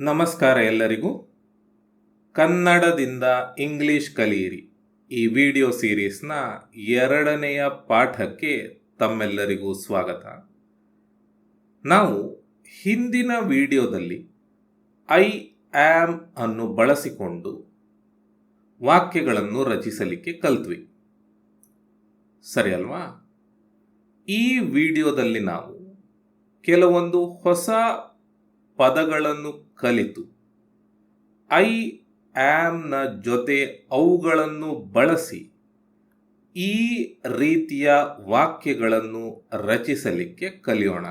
ನಮಸ್ಕಾರ ಎಲ್ಲರಿಗೂ. ಕನ್ನಡದಿಂದ ಇಂಗ್ಲಿಷ್ ಕಲಿಯಿರಿ. ಈ ವಿಡಿಯೋ ಸೀರೀಸ್ನ ಎರಡನೆಯ ಪಾಠಕ್ಕೆ ತಮ್ಮೆಲ್ಲರಿಗೂ ಸ್ವಾಗತ. ನಾವು ಹಿಂದಿನ ವಿಡಿಯೋದಲ್ಲಿ ಐ ಆಮ್ ಅನ್ನು ಬಳಸಿಕೊಂಡು ವಾಕ್ಯಗಳನ್ನು ರಚಿಸಲಿಕ್ಕೆ ಕಲ್ತ್ವಿ. ಸರಿ ಅಲ್ವಾ? ಈ ವಿಡಿಯೋದಲ್ಲಿ ನಾವು ಕೆಲವೊಂದು ಹೊಸ ಪದಗಳನ್ನು ಕಲಿತು. ಐ ಆಮ್ನ ಜೊತೆ ಅವುಗಳನ್ನು ಬಳಸಿ ಈ ರೀತಿಯ ವಾಕ್ಯಗಳನ್ನು ರಚಿಸಲಿಕ್ಕೆ ಕಲಿಯೋಣ.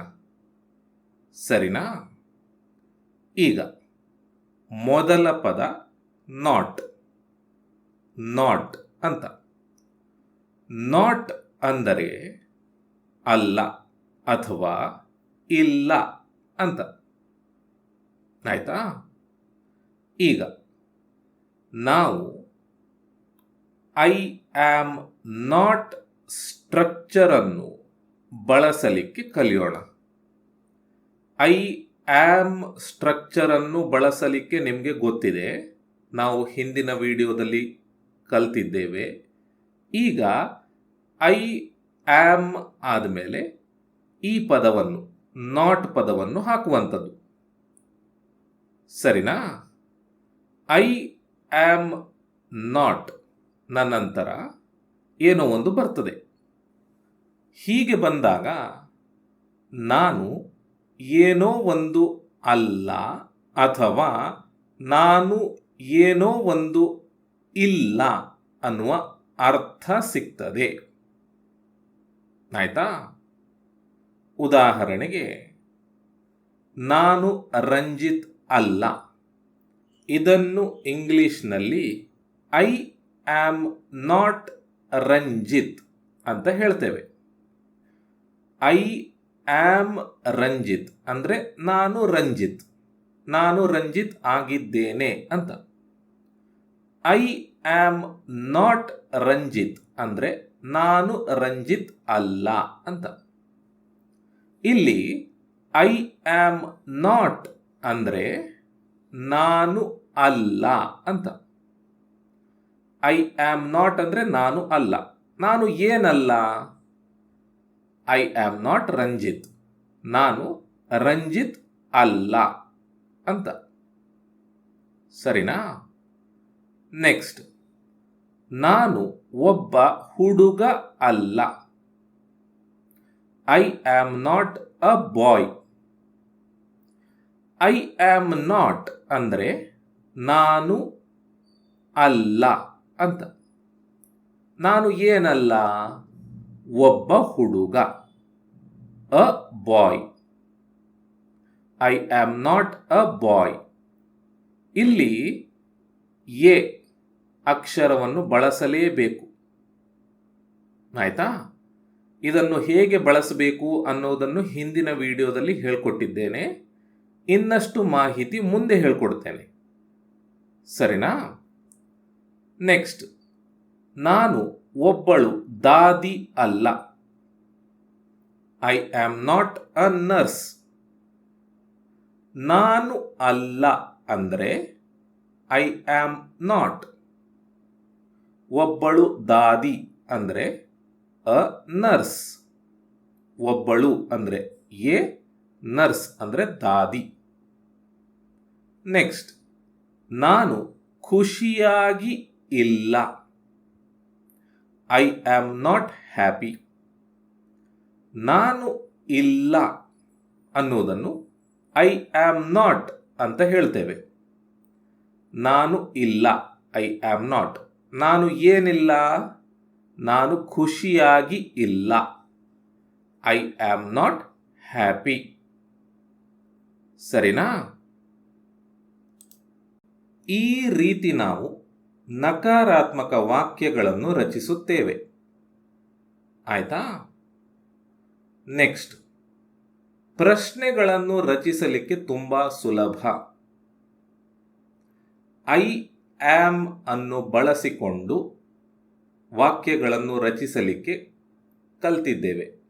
ಸರಿನಾ? ಈಗ ಮೊದಲ ಪದ ನಾಟ್ ನಾಟ್ ಅಂತ. ನಾಟ್ ಅಂದರೆ ಅಲ್ಲ ಅಥವಾ ಇಲ್ಲ ಅಂತ. ಆಯ್ತಾ? ಈಗ ನಾವು ಐ ಆಮ್ ನಾಟ್ ಸ್ಟ್ರಕ್ಚರನ್ನು ಬಳಸಲಿಕ್ಕೆ ಕಲಿಯೋಣ. ಐ ಆಮ್ ಸ್ಟ್ರಕ್ಚರನ್ನು ಬಳಸಲಿಕ್ಕೆ ನಿಮಗೆ ಗೊತ್ತಿದೆ. ನಾವು ಹಿಂದಿನ ವಿಡಿಯೋದಲ್ಲಿ ಕಲ್ತಿದ್ದೇವೆ. ಈಗ ಐ ಆಮ್ ಆದಮೇಲೆ ಈ ಪದವನ್ನು ನಾಟ್ ಪದವನ್ನು ಹಾಕುವಂಥದ್ದು. ಸರಿನಾ? ಐ ಆಮ್ ನಾಟ್ನ ನಂತರ ಏನೋ ಒಂದು ಬರ್ತದೆ. ಹೀಗೆ ಬಂದಾಗ ನಾನು ಏನೋ ಒಂದು ಅಲ್ಲ ಅಥವಾ ನಾನು ಏನೋ ಒಂದು ಇಲ್ಲ ಅನ್ನುವ ಅರ್ಥ ಸಿಗ್ತದೆ. ಆಯ್ತಾ? ಉದಾಹರಣೆಗೆ, ನಾನು ರಂಜಿತ್ ಅಲ್ಲ. ಇದನ್ನು ಇಂಗ್ಲೀಷ್ನಲ್ಲಿ ಐ ಆಮ್ ನಾಟ್ ರಂಜಿತ್ ಅಂತ ಹೇಳ್ತೇವೆ. ಐ ಆಮ್ ರಂಜಿತ್ ಅಂದರೆ ನಾನು ರಂಜಿತ್ ನಾನು ರಂಜಿತ್ ಆಗಿದ್ದೇನೆ ಅಂತ. ಐ ಆಮ್ ನಾಟ್ ರಂಜಿತ್ ಅಂದರೆ ನಾನು ರಂಜಿತ್ ಅಲ್ಲ ಅಂತ. ಇಲ್ಲಿ ಐ ಆಮ್ ನಾಟ್ ಅಂದರೆ ನಾನು ಅಲ್ಲ ಅಂತ. ಐ ಆಮ್ ನಾಟ್ ಅಂದರೆ ನಾನು ಅಲ್ಲ. ನಾನು ಏನಲ್ಲ? I am not Ranjit. ನಾನು ರಂಜಿತ್ ಅಲ್ಲ ಅಂತ. ಸರಿನಾ? ನೆಕ್ಸ್ಟ್ ನಾನು ಒಬ್ಬ ಹುಡುಗ ಅಲ್ಲ. I am not a boy I am not ಅಂದರೆ ನಾನು ಅಲ್ಲ ಅಂತ. ನಾನು ಏನಲ್ಲ? ಒಬ್ಬ ಹುಡುಗ. A boy I am not a boy ಇಲ್ಲಿ ಎ ಅಕ್ಷರವನ್ನು ಬಳಸಲೇಬೇಕು. ಆಯಿತಾ? ಇದನ್ನು ಹೇಗೆ ಬಳಸಬೇಕು ಅನ್ನೋದನ್ನು ಹಿಂದಿನ ವಿಡಿಯೋದಲ್ಲಿ ಹೇಳ್ಕೊಟ್ಟಿದ್ದೇನೆ. ಇನ್ನಷ್ಟು ಮಾಹಿತಿ ಮುಂದೆ ಹೇಳ್ಕೊಡ್ತೇನೆ. ಸರಿನಾ? ನೆಕ್ಸ್ಟ್. ನಾನು ಒಬ್ಬಳು ದಾದಿ ಅಲ್ಲ. I am not a nurse ನಾನು ಅಲ್ಲ ಅಂದರೆ ಐ ಆಮ್ ನಾಟ್ ಒಬ್ಬಳು ದಾದಿ ಅಂದರೆ ಅ ನರ್ಸ್ ಒಬ್ಬಳು ಅಂದರೆ ಎ ನರ್ಸ್ ಅಂದರೆ ದಾದಿ. ನೆಕ್ಸ್ಟ್ ನಾನು ಖುಷಿಯಾಗಿ ಇಲ್ಲ. ಐ ಆಮ್ ನಾಟ್ ಹ್ಯಾಪಿ ನಾನು ಇಲ್ಲ ಅನ್ನುವುದನ್ನು ಐ ಆಮ್ ನಾಟ್ ಅಂತ ಹೇಳ್ತೇವೆ. ನಾನು ಇಲ್ಲ ಐ ಆಮ್ ನಾಟ್ ನಾನು ಏನಿಲ್ಲ? ನಾನು ಖುಷಿಯಾಗಿ ಇಲ್ಲ. ಐ ಆಮ್ ನಾಟ್ ಹ್ಯಾಪಿ ಸರಿನಾ? ಈ ರೀತಿ ನಾವು ನಕಾರಾತ್ಮಕ ವಾಕ್ಯಗಳನ್ನು ರಚಿಸುತ್ತೇವೆ. ಆಯ್ತಾ? ನೆಕ್ಸ್ಟ್. ಪ್ರಶ್ನೆಗಳನ್ನು ರಚಿಸಲಿಕ್ಕೆ ತುಂಬ ಸುಲಭ. ಐ ಆಮ್ ಅನ್ನು ಬಳಸಿಕೊಂಡು ವಾಕ್ಯಗಳನ್ನು ರಚಿಸಲಿಕ್ಕೆ ಕಲ್ತಿದ್ದೇವೆ.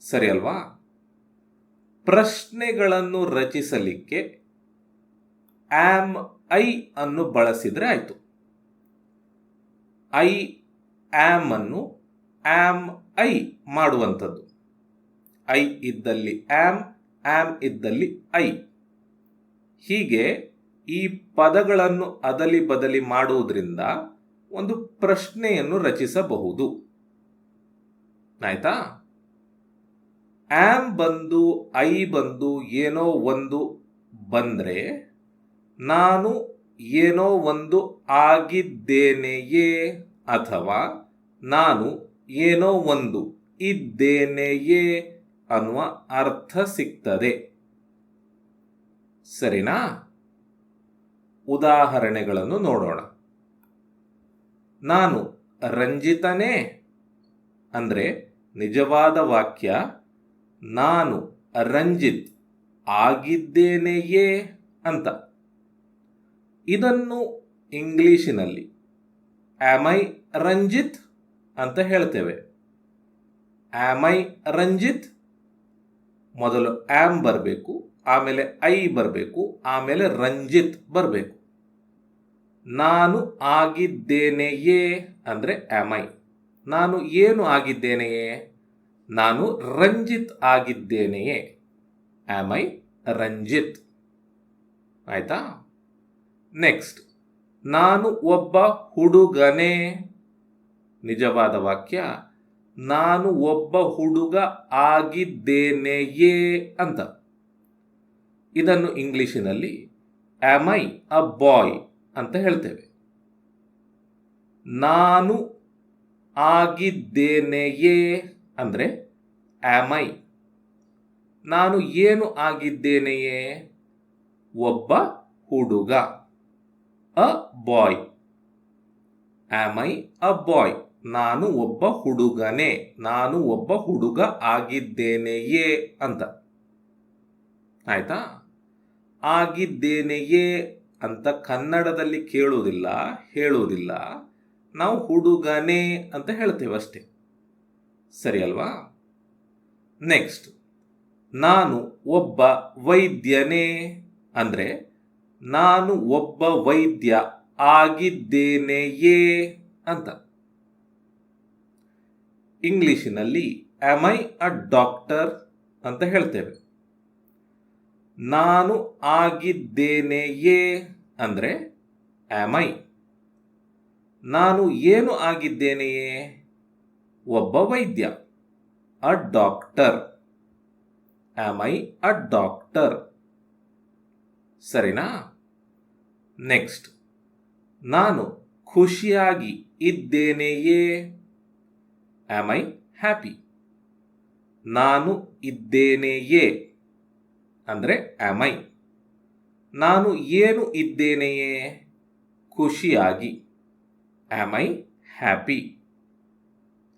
ಸರಿ ಅಲ್ವಾ ಪ್ರಶ್ನೆಗಳನ್ನು ರಚಿಸಲಿಕ್ಕೆ ಆಮ್ ಐ ಅನ್ನು ಬಳಸಿದರೆ ಆಯಿತು. ಐ ಆಮ್ ಅನ್ನು ಆಮ್ ಐ ಮಾಡುವಂಥದ್ದು. ಐ ಇದ್ದಲ್ಲಿ ಆಮ್ ಆಮ್ ಇದ್ದಲ್ಲಿ ಐ ಹೀಗೆ ಈ ಪದಗಳನ್ನು ಅದಲಿ ಬದಲಿ ಮಾಡುವುದರಿಂದ ಒಂದು ಪ್ರಶ್ನೆಯನ್ನು ರಚಿಸಬಹುದು. ಆಯ್ತಾ? ಆಮ್ ಬಂದು, ಐ ಬಂದು, ಏನೋ ಒಂದು ಬಂದರೆ ನಾನು ಏನೋ ಒಂದು ಆಗಿದ್ದೇನೆಯೇ ಅಥವಾ ನಾನು ಏನೋ ಒಂದು ಇದ್ದೇನೆಯೇ ಅನ್ನುವ ಅರ್ಥ ಸಿಗ್ತದೆ. ಸರಿನಾ? ಉದಾಹರಣೆಗಳನ್ನು ನೋಡೋಣ. ನಾನು ರಂಜಿತನೇ ಅಂದರೆ ನಿಜವಾದ ವಾಕ್ಯ ನಾನು ರಂಜಿತ್ ಆಗಿದ್ದೇನೆಯೇ ಅಂತ. ಇದನ್ನು ಇಂಗ್ಲಿಶಿನಲ್ಲಿ ಆಮ್ ಐ ರಂಜಿತ್ ಅಂತ ಹೇಳ್ತೇವೆ. ಐ ರಂಜಿತ್? ಮೊದಲು ಆಮ್ ಬರಬೇಕು, ಆಮೇಲೆ ಐ ಬರಬೇಕು, ಆಮೇಲೆ ರಂಜಿತ್ ಬರಬೇಕು. ನಾನು ಆಗಿದ್ದೇನೆಯೇ ಅಂದರೆ ಐ ನಾನು ಏನು ಆಗಿದ್ದೇನೆಯೇ? ನಾನು ರಂಜಿತ್ ಆಗಿದ್ದೇನೆಯೇ? Am I Ranjit? ಆಯ್ತಾ? ನೆಕ್ಸ್ಟ್ ನಾನು ಒಬ್ಬ ಹುಡುಗನೇ? ನಿಜವಾದ ವಾಕ್ಯ. ನಾನು ಒಬ್ಬ ಹುಡುಗ ಆಗಿದ್ದೇನೆಯೇ ಅಂತ. ಇದನ್ನು ಇಂಗ್ಲಿಶಿನಲ್ಲಿ ಆಮ್ ಐ ಅ ಬಾಯ್ ಅಂತ ಹೇಳ್ತೇವೆ. ನಾನು ಆಗಿದ್ದೇನೆಯೇ? ಅಂದರೆ ಆಮ್ ಐ ನಾನು ಏನು ಆಗಿದ್ದೇನೆಯೇ? ಒಬ್ಬ ಹುಡುಗ a boy am I a boy ನಾನು ಒಬ್ಬ ಹುಡುಗನೇ, ನಾನು ಒಬ್ಬ ಹುಡುಗ ಆಗಿದ್ದೇನೆಯೇ ಅಂತ. ಆಯ್ತಾ? ಆಗಿದ್ದೇನೆಯೇ? ಅಂತ ಕನ್ನಡದಲ್ಲಿ ಕೇಳುವುದಿಲ್ಲ, ಹೇಳುವುದಿಲ್ಲ. ನಾವು ಹುಡುಗನೇ ಅಂತ ಹೇಳ್ತೇವೆ ಅಷ್ಟೇ. ಸರಿ ಅಲ್ವಾ? ನೆಕ್ಸ್ಟ್ ನಾನು ಒಬ್ಬ ವೈದ್ಯನೇ. ಅಂದರೆ, ನಾನು ಒಬ್ಬ ವೈದ್ಯ ಆಗಿದ್ದೇನೆಯೇ ಅಂತ. ಇಂಗ್ಲೀಷಿನಲ್ಲಿ ಆಮ್ ಐ ಅ ಡಾಕ್ಟರ್ ಅಂತ ಹೇಳ್ತೇವೆ. ನಾನು ಆಗಿದ್ದೇನೆಯೇ? ಅಂದರೆ ಆಮ್ ಐ ನಾನು ಏನು ಆಗಿದ್ದೇನೆಯೇ? ಒಬ್ಬ ವೈದ್ಯ. A doctor am I a doctor ಸರಿನಾ? ನೆಕ್ಸ್ಟ್ ನಾನು ಖುಷಿಯಾಗಿ ಇದ್ದೇನೆಯೇ? ಆಮ್ ಐ ಹ್ಯಾಪಿ ನಾನು ಇದ್ದೇನೆಯೇ? ಅಂದರೆ ಆಮ್ ಐ ನಾನು ಏನು ಇದ್ದೇನೆಯೇ? ಖುಷಿಯಾಗಿ. ಆಮ್ ಐ ಹ್ಯಾಪಿ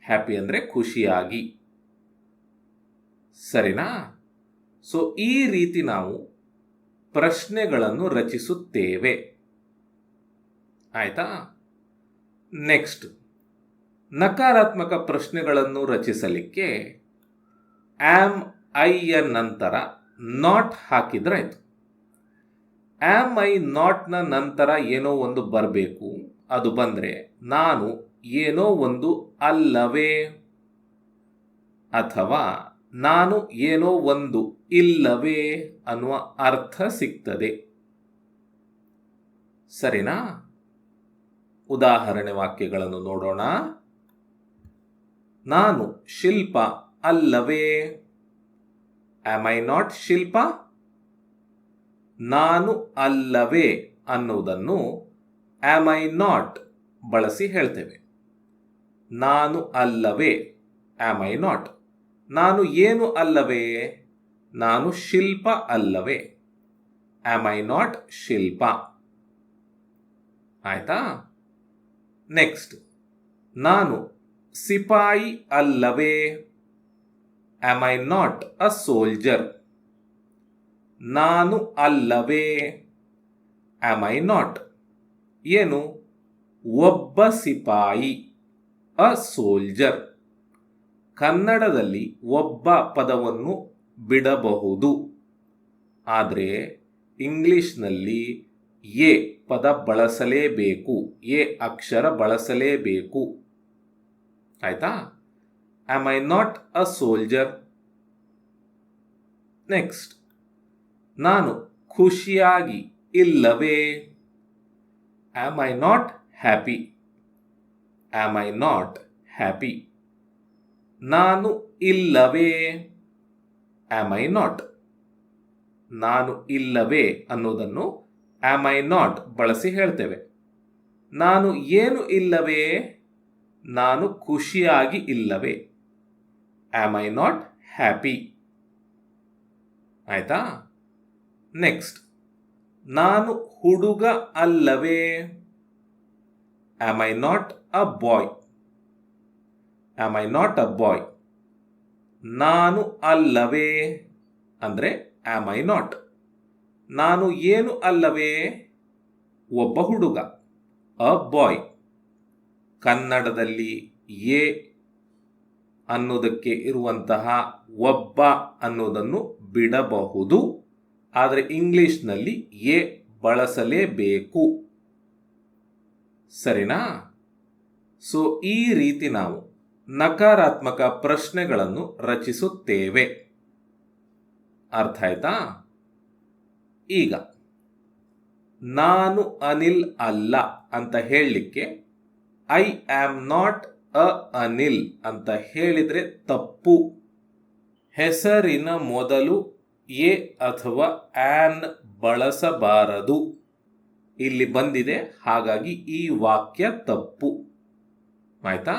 ಹ್ಯಾಪಿ ಅಂದರೆ ಖುಷಿಯಾಗಿ. ಸರಿನಾ? ಸೊ ಈ ರೀತಿ ನಾವು ಪ್ರಶ್ನೆಗಳನ್ನು ರಚಿಸುತ್ತೇವೆ. ಆಯಿತಾ? ನೆಕ್ಸ್ಟ್ ನಕಾರಾತ್ಮಕ ಪ್ರಶ್ನೆಗಳನ್ನು ರಚಿಸಲಿಕ್ಕೆ ಆಮ್ ಯ ನಂತರ ನಾಟ್ ಹಾಕಿದ್ರಾಯ್ತು ಆಮ್ ಐ ನಾಟ್ನ ನಂತರ ಏನೋ ಒಂದು ಬರಬೇಕು. ಅದು ಬಂದರೆ ನಾನು ಏನೋ ಒಂದು ಅಲ್ಲವೇ? ಅಥವಾ ನಾನು ಏನೋ ಒಂದು ಇಲ್ಲವೇ ಅನ್ನುವ ಅರ್ಥ ಸಿಗ್ತದೆ. ಸರಿನಾ? ಉದಾಹರಣೆ ವಾಕ್ಯಗಳನ್ನು ನೋಡೋಣ. ನಾನು ಶಿಲ್ಪ ಅಲ್ಲವೇ? Am I not Shilpa? ನಾನು ಅಲ್ಲವೇ ಅನ್ನುವುದನ್ನು ಆಮ್ ಐ ನಾಟ್ ಬಳಸಿ ಹೇಳ್ತೇವೆ. ನಾನು ಅಲ್ಲವೇ? ಆಮ್ ಐ ನಾಟ್ ನಾನು ಏನು ಅಲ್ಲವೇ? ನಾನು ಶಿಲ್ಪ ಅಲ್ಲವೇ? Am I not Shilpa? ಆಯ್ತಾ? ನೆಕ್ಸ್ಟ್ ನಾನು ಸಿಪಾಯಿ ಅಲ್ಲವೇ? Am I not a soldier ನಾನು ಅಲ್ಲವೇ? ಆಮ್ ಐ ನಾಟ್ ಏನು? ಒಬ್ಬ ಸಿಪಾಯಿ. ಅ ಸೋಲ್ಜರ್ ಕನ್ನಡದಲ್ಲಿ ಒಬ್ಬ ಪದವನ್ನು ಬಿಡಬಹುದು. ಆದರೆ ಇಂಗ್ಲಿಷ್ನಲ್ಲಿ ಎ ಪದ ಬಳಸಲೇಬೇಕು, ಎ ಅಕ್ಷರ ಬಳಸಲೇಬೇಕು. ಆಯ್ತಾ? Am I not a soldier next ನಾನು ಖುಷಿಯಾಗಿ ಇಲ್ಲವೇ? Am I not happy am I not happy ನಾನು ಇಲ್ಲವೇ? ಆಮ್ ಐ ನಾಟ್ ನಾನು ಇಲ್ಲವೇ ಅನ್ನೋದನ್ನು ಆಮ್ ಐ ನಾಟ್ ಬಳಸಿ ಹೇಳ್ತೇವೆ. ನಾನು ಏನು ಇಲ್ಲವೇ? ನಾನು ಖುಷಿಯಾಗಿ ಇಲ್ಲವೇ. ಆಮ್ ಐ ನಾಟ್ ಹ್ಯಾಪಿ ಆಯ್ತಾ? ನೆಕ್ಸ್ಟ್ ನಾನು ಹುಡುಗ ಅಲ್ಲವೇ? Am I not a boy am I not a boy ನಾನು ಅಲ್ಲವೇ? ಅಂದರೆ ಆಮ್ ಐ ನಾಟ್ ನಾನು ಏನು ಅಲ್ಲವೇ? ಒಬ್ಬ ಹುಡುಗ ಅ ಬಾಯ್ ಕನ್ನಡದಲ್ಲಿ ಎ ಅನ್ನೋದಕ್ಕೆ ಇರುವಂತಹ ಒಬ್ಬ ಅನ್ನೋದನ್ನು ಬಿಡಬಹುದು, ಆದರೆ ಇಂಗ್ಲಿಷ್ನಲ್ಲಿ ಎ ಬಳಸಲೇಬೇಕು. ಸರಿನಾ? ಸೊ ಈ ರೀತಿ ನಾವು ನಕಾರಾತ್ಮಕ ಪ್ರಶ್ನೆಗಳನ್ನು ರಚಿಸುತ್ತೇವೆ. ಅರ್ಥ ಆಯ್ತಾ? ಈಗ, ನಾನು ಅನಿಲ್ ಅಲ್ಲ ಅಂತ ಹೇಳಲಿಕ್ಕೆ I am not a Anil ಅಂತ ಹೇಳಿದರೆ ತಪ್ಪು. ಹೆಸರಿನ ಮೊದಲು ಎ ಅಥವಾ ಆನ್ ಬಳಸಬಾರದು. ಇಲ್ಲಿ ಬಂದಿದೆ, ಹಾಗಾಗಿ ಈ ವಾಕ್ಯ ತಪ್ಪು. ಆಯ್ತಾ?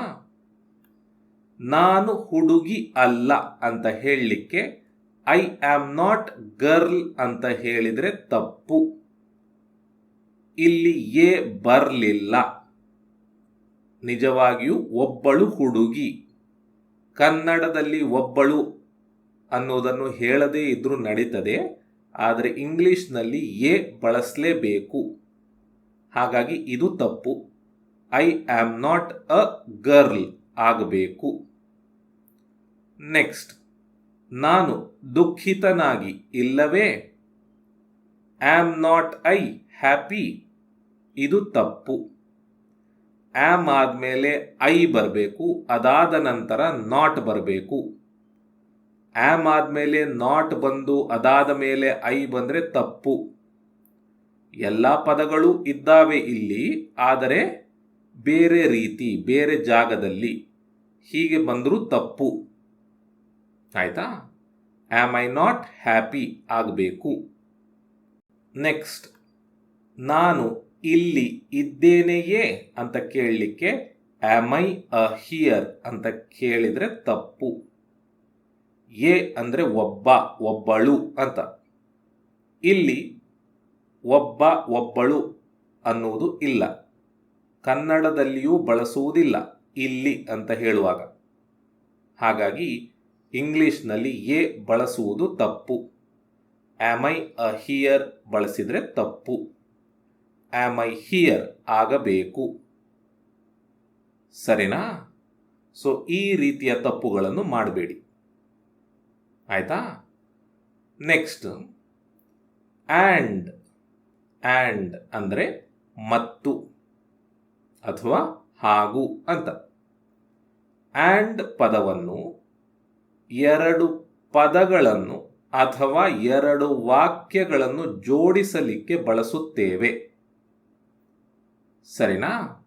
ನಾನು ಹುಡುಗಿ ಅಲ್ಲ ಅಂತ ಹೇಳಲಿಕ್ಕೆ ಐ ಆಮ್ ನಾಟ್ ಗರ್ಲ್ ಅಂತ ಹೇಳಿದ್ರೆ ತಪ್ಪು. ಇಲ್ಲಿ ಎ ಬರಲಿಲ್ಲ. ನಿಜವಾಗಿಯೂ ಒಬ್ಬಳು ಹುಡುಗಿ. ಕನ್ನಡದಲ್ಲಿ ಒಬ್ಬಳು ಅನ್ನೋದನ್ನು ಹೇಳದೇ ಇದ್ರೂ ನಡೀತದೆ, ಆದರೆ ಇಂಗ್ಲಿಷ್ನಲ್ಲಿ ಎ ಬಳಸಲೇಬೇಕು. ಹಾಗಾಗಿ ಇದು ತಪ್ಪು. I am not a girl ಆಗಬೇಕು. ನೆಕ್ಸ್ಟ್ ನಾನು ದುಃಖಿತನಾಗಿ ಇಲ್ಲವೇ? ಆಮ್ ನಾಟ್ ಐ ಹ್ಯಾಪಿ ಇದು ತಪ್ಪು. ಆಮ್ ಆದಮೇಲೆ ಐ ಬರಬೇಕು, ಅದಾದ ನಂತರ ನಾಟ್ ಬರಬೇಕು. ಆಮ್ ಆದಮೇಲೆ ನಾಟ್ ಬಂದು ಅದಾದ ಮೇಲೆ ಐ ಬಂದರೆ ತಪ್ಪು. ಎಲ್ಲ ಪದಗಳು ಇದ್ದಾವೆ ಇಲ್ಲಿ, ಆದರೆ ಬೇರೆ ರೀತಿ, ಬೇರೆ ಜಾಗದಲ್ಲಿ ಹೀಗೆ ಬಂದರೂ ತಪ್ಪು. ಆಯಿತಾ? ಆಮ್ ಐ ನಾಟ್ ಹ್ಯಾಪಿ ಆಗಬೇಕು? ನೆಕ್ಸ್ಟ್ ನಾನು ಇಲ್ಲಿ ಇದ್ದೇನೆಯೇ ಅಂತ ಕೇಳಲಿಕ್ಕೆ ಆಮ್ ಐ ಅ ಹಿಯರ್ ಅಂತ ಕೇಳಿದರೆ ತಪ್ಪು. ಎ ಅಂದರೆ ಒಬ್ಬ, ಒಬ್ಬಳು ಅಂತ. ಇಲ್ಲಿ ಒಬ್ಬ ಒಬ್ಬಳು ಅನ್ನುವುದು ಇಲ್ಲ. ಕನ್ನಡದಲ್ಲಿಯೂ ಬಳಸುವುದಿಲ್ಲ ಇಲ್ಲಿ ಅಂತ ಹೇಳುವಾಗ. ಹಾಗಾಗಿ ಇಂಗ್ಲಿಷ್ನಲ್ಲಿ ಎ ಬಳಸುವುದು ತಪ್ಪು. ಆಮ್ ಐ ಅ ಹಿಯರ್ ಬಳಸಿದರೆ ತಪ್ಪು. ಆಮ್ ಐ ಹಿಯರ್ ಆಗಬೇಕು. ಸರಿನಾ? ಸೊ ಈ ರೀತಿಯ ತಪ್ಪುಗಳನ್ನು ಮಾಡಬೇಡಿ. ಆಯಿತಾ? ನೆಕ್ಸ್ಟ್ ಆ್ಯಂಡ್ ಆ್ಯಂಡ್ ಅಂದರೆ ಮತ್ತು ಅಥವಾ ಹಾಗೂ ಅಂತ. ಆ್ಯಂಡ್ ಪದವನ್ನು ಎರಡು ಪದಗಳನ್ನು ಅಥವಾ ಎರಡು ವಾಕ್ಯಗಳನ್ನು ಜೋಡಿಸಲಿಕ್ಕೆ ಬಳಸುತ್ತೇವೆ. ಸರಿನಾ?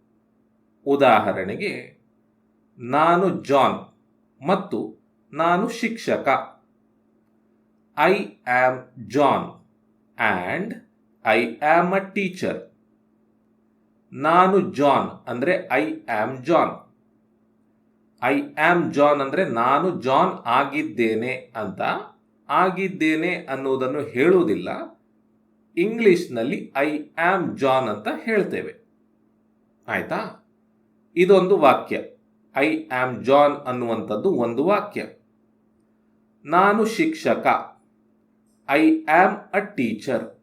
ಉದಾಹರಣೆಗೆ, ನಾನು ಜಾನ್ ಮತ್ತು ನಾನು ಶಿಕ್ಷಕ. I am John and I am a teacher ನಾನು ಜಾನ್ ಅಂದರೆ I am John I am John ಅಂದರೆ ನಾನು ಜಾನ್ ಆಗಿದ್ದೇನೆ ಅಂತ ಆಗಿದ್ದೇನೆ ಅನ್ನುವುದನ್ನು ಹೇಳುವುದಿಲ್ಲ. ಇಂಗ್ಲಿಷ್ನಲ್ಲಿ ಐ ಆಮ್ ಜಾನ್ ಅಂತ ಹೇಳ್ತೇವೆ. ಆಯಿತಾ? ಇದೊಂದು ವಾಕ್ಯ. ಐ ಆಮ್ ಜಾನ್ ಅನ್ನುವಂಥದ್ದು ಒಂದು ವಾಕ್ಯ. ನಾನು ಶಿಕ್ಷಕ. ಐ ಆಮ್ ಅ ಟೀಚರ್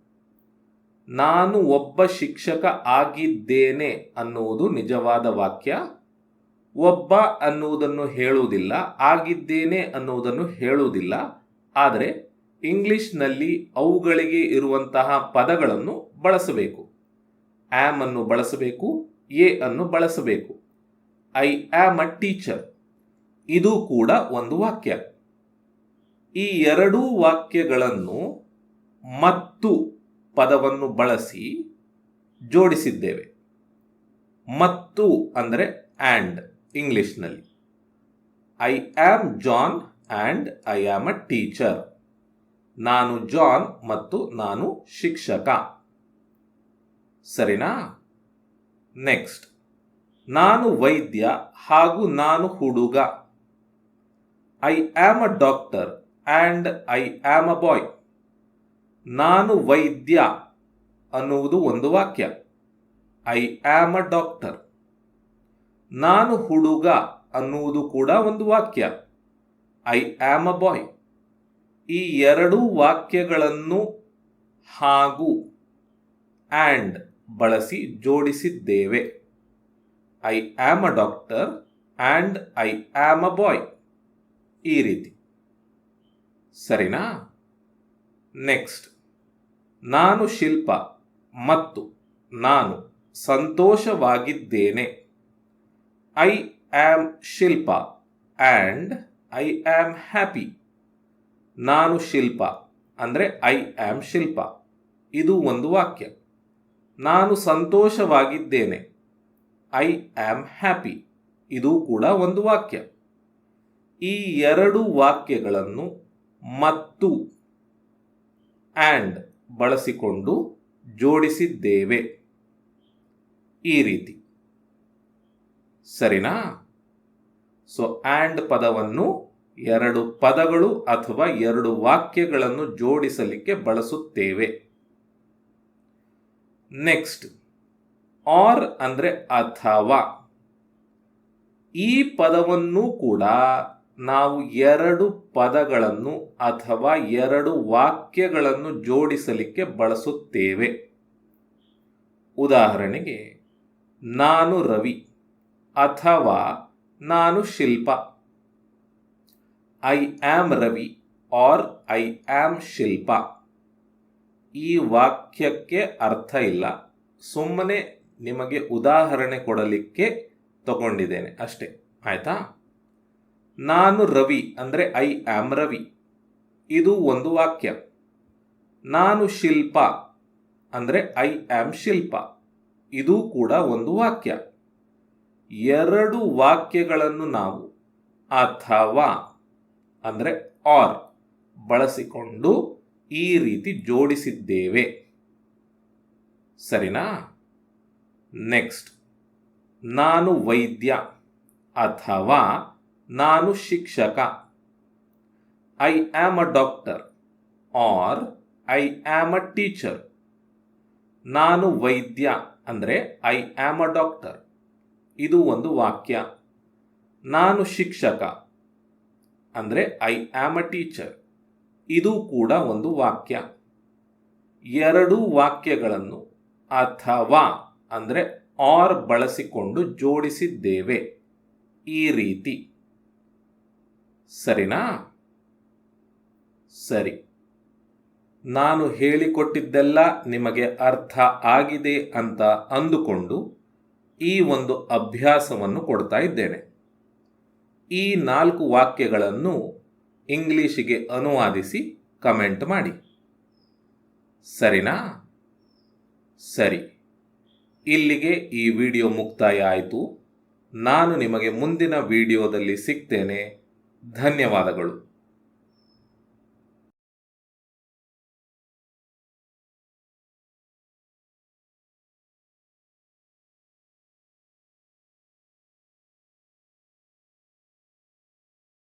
ನಾನು ಒಬ್ಬ ಶಿಕ್ಷಕ ಆಗಿದ್ದೇನೆ ಅನ್ನುವುದು ನಿಜವಾದ ವಾಕ್ಯ? ಒಬ್ಬ ಅನ್ನುವುದನ್ನು ಹೇಳುವುದಿಲ್ಲ, ಆಗಿದ್ದೇನೆ ಅನ್ನುವುದನ್ನು ಹೇಳುವುದಿಲ್ಲ. ಆದರೆ ಇಂಗ್ಲಿಷ್ನಲ್ಲಿ ಅವುಗಳಿಗೆ ಇರುವಂತಹ ಪದಗಳನ್ನು ಬಳಸಬೇಕು. ಆಮ್ ಅನ್ನು ಬಳಸಬೇಕು, ಎ ಅನ್ನು ಬಳಸಬೇಕು. I am a teacher. ಇದು ಕೂಡ ಒಂದು ವಾಕ್ಯ. ಈ ಎರಡೂ ವಾಕ್ಯಗಳನ್ನು ಮತ್ತು ಪದವನ್ನು ಬಳಸಿ ಜೋಡಿಸಿದ್ದೇವೆ. ಮತ್ತು ಅಂದರೆ ಆ್ಯಂಡ್ ಇಂಗ್ಲಿಷ್ನಲ್ಲಿ. I am John and I am a teacher ನಾನು ಜಾನ್ ಮತ್ತು ನಾನು ಶಿಕ್ಷಕ. ಸರಿನಾ? ನೆಕ್ಸ್ಟ್ ನಾನು ವೈದ್ಯ ಹಾಗೂ ನಾನು ಹುಡುಗ. I am a doctor and I am a boy ನಾನು ವೈದ್ಯ ಅನ್ನುವುದು ಒಂದು ವಾಕ್ಯ. ಐ ಆಮ್ ಅ ಡಾಕ್ಟರ್ ನಾನು ಹುಡುಗ ಅನ್ನುವುದು ಕೂಡ ಒಂದು ವಾಕ್ಯ. ಐ ಆಮ್ ಅ ಬಾಯ್ ಈ ಎರಡೂ ವಾಕ್ಯಗಳನ್ನು ಹಾಗೂ ಆ್ಯಂಡ್ ಬಳಸಿ ಜೋಡಿಸಿದ್ದೇವೆ. I am a doctor and I am a boy ಈ ರೀತಿ. ಸರಿನಾ? ನೆಕ್ಸ್ಟ್ ನಾನು ಶಿಲ್ಪ ಮತ್ತು ನಾನು ಸಂತೋಷವಾಗಿದ್ದೇನೆ. I am Shilpa and I am happy ನಾನು ಶಿಲ್ಪ ಅಂದರೆ ಐ ಆಮ್ ಶಿಲ್ಪ. ಇದು ಒಂದು ವಾಕ್ಯ. ನಾನು ಸಂತೋಷವಾಗಿದ್ದೇನೆ. ಐ ಆಮ್ ಹ್ಯಾಪಿ ಇದು ಕೂಡ ಒಂದು ವಾಕ್ಯ. ಈ ಎರಡು ವಾಕ್ಯಗಳನ್ನು ಮತ್ತು ಆ್ಯಂಡ್ ಬಳಸಿಕೊಂಡು ಜೋಡಿಸಿದ್ದೇವೆ. ಈ ರೀತಿ. ಸರಿನಾ? ಸೊ ಆ್ಯಂಡ್ ಪದವನ್ನು ಎರಡು ಪದಗಳು ಅಥವಾ ಎರಡು ವಾಕ್ಯಗಳನ್ನು ಜೋಡಿಸಲಿಕ್ಕೆ ಬಳಸುತ್ತೇವೆ. ನೆಕ್ಸ್ಟ್ ಆರ್ ಅಂದರೆ ಅಥವಾ. ಈ ಪದವನ್ನು ಕೂಡ ನಾವು ಎರಡು ಪದಗಳನ್ನು ಅಥವಾ ಎರಡು ವಾಕ್ಯಗಳನ್ನು ಜೋಡಿಸಲಿಕ್ಕೆ ಬಳಸುತ್ತೇವೆ. ಉದಾಹರಣೆಗೆ, ನಾನು ರವಿ ಅಥವಾ ನಾನು Shilpa. I am Ravi or I am Shilpa ಈ ವಾಕ್ಯಕ್ಕೆ ಅರ್ಥ ಇಲ್ಲ. ಸುಮ್ಮನೆ ನಿಮಗೆ ಉದಾಹರಣೆ ಕೊಡಲಿಕ್ಕೆ ತಗೊಂಡಿದ್ದೇನೆ. ಅಷ್ಟೇ. ಆಯ್ತಾ? ನಾನು ರವಿ ಅಂದರೆ ಐ ಆಮ್ ರವಿ. ಇದು ಒಂದು ವಾಕ್ಯ. ನಾನು ಶಿಲ್ಪ ಅಂದರೆ ಐ ಆಮ್ ಶಿಲ್ಪ. ಇದು ಕೂಡ ಒಂದು ವಾಕ್ಯ. ಎರಡು ವಾಕ್ಯಗಳನ್ನು ನಾವು ಅಥವಾ ಅಂದರೆ ಆರ್ ಬಳಸಿಕೊಂಡು ಈ ರೀತಿ ಜೋಡಿಸಿದ್ದೇವೆ. ಸರಿನಾ? ನೆಕ್ಸ್ಟ್ ನಾನು ವೈದ್ಯ ಅಥವಾ ನಾನು ಶಿಕ್ಷಕ. I am a doctor or I am a teacher ನಾನು ವೈದ್ಯ ಅಂದರೆ ಐ ಆಮ್ ಅ ಡಾಕ್ಟರ್ ಇದು ಒಂದು ವಾಕ್ಯ. ನಾನು ಶಿಕ್ಷಕ ಅಂದರೆ ಐ ಆಮ್ ಅ ಟೀಚರ್ ಇದು ಕೂಡ ಒಂದು ವಾಕ್ಯ. ಎರಡು ವಾಕ್ಯಗಳನ್ನು ಅಥವಾ ಅಂದರೆ ಆರ್ ಬಳಸಿಕೊಂಡು ಜೋಡಿಸಿದ್ದೇವೆ. ಈ ರೀತಿ. ಸರಿನಾ? ಸರಿ. ನಾನು ಹೇಳಿಕೊಟ್ಟಿದ್ದೆಲ್ಲ ನಿಮಗೆ ಅರ್ಥ ಆಗಿದೆ ಅಂತ ಅಂದುಕೊಂಡು ಈ ಒಂದು ಅಭ್ಯಾಸವನ್ನು ಕೊಡ್ತಾ ಇದ್ದೇನೆ. ಈ ನಾಲ್ಕು ವಾಕ್ಯಗಳನ್ನು ಇಂಗ್ಲಿಷಿಗೆ ಅನುವಾದಿಸಿ ಕಮೆಂಟ್ ಮಾಡಿ. ಸರಿನಾ? ಸರಿ. ಇಲ್ಲಿಗೆ ಈ ವಿಡಿಯೋ ಮುಕ್ತಾಯ ಆಯಿತು. ನಾನು ನಿಮಗೆ ಮುಂದಿನ ವಿಡಿಯೋದಲ್ಲಿ ಸಿಗ್ತೇನೆ. ಧನ್ಯವಾದಗಳು.